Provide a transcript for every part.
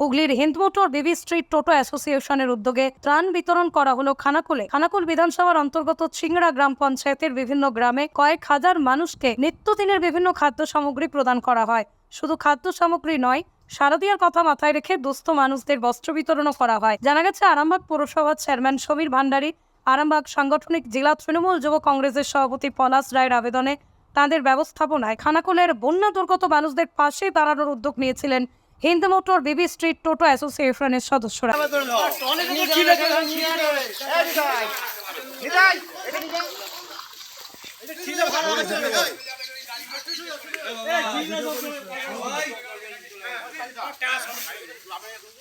হুগলির হিন্দমোটর বিবি স্ট্রিট টোটো অ্যাসোসিয়েশনের উদ্যোগে ত্রাণ বিতরণ করা হলো খানাকুলে। খানাকুল বিধানসভার অন্তর্গত চিংড়া গ্রাম পঞ্চায়েতের বিভিন্ন গ্রামে কয়েক হাজার মানুষকে নিত্যদিনের বিভিন্ন খাদ্য সামগ্রী প্রদান করা হয়। শুধু খাদ্য সামগ্রী নয়, শারদীয়ার কথা মাথায় রেখে দুস্থ মানুষদের বস্ত্র বিতরণও করা হয়। জানা গেছে, আরামবাগ পৌরসভার চেয়ারম্যান সমীর ভান্ডারী, আরামবাগ সাংগঠনিক জেলা তৃণমূল যুব কংগ্রেসের সভাপতি পলাশ রায়ের আবেদনে তাদের ব্যবস্থাপনায় খানাকুলের বন্যা দুর্গত মানুষদের পাশে দাঁড়ানোর উদ্যোগ নিয়েছিলেন হিন্দ মোটর বিবি স্ট্রিট টোটো অ্যাসোসিয়েশনের সদস্যরা।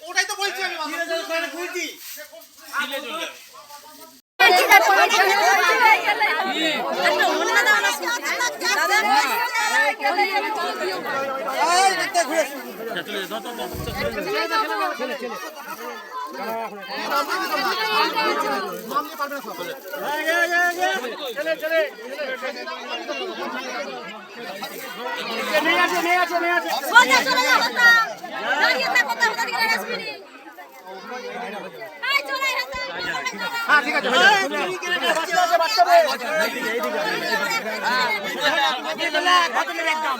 ওটাই তো বলছি আমি হ্যাঁ ঠিক আছে একদম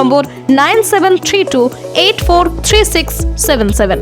number nine seven three two eight four three six seven seven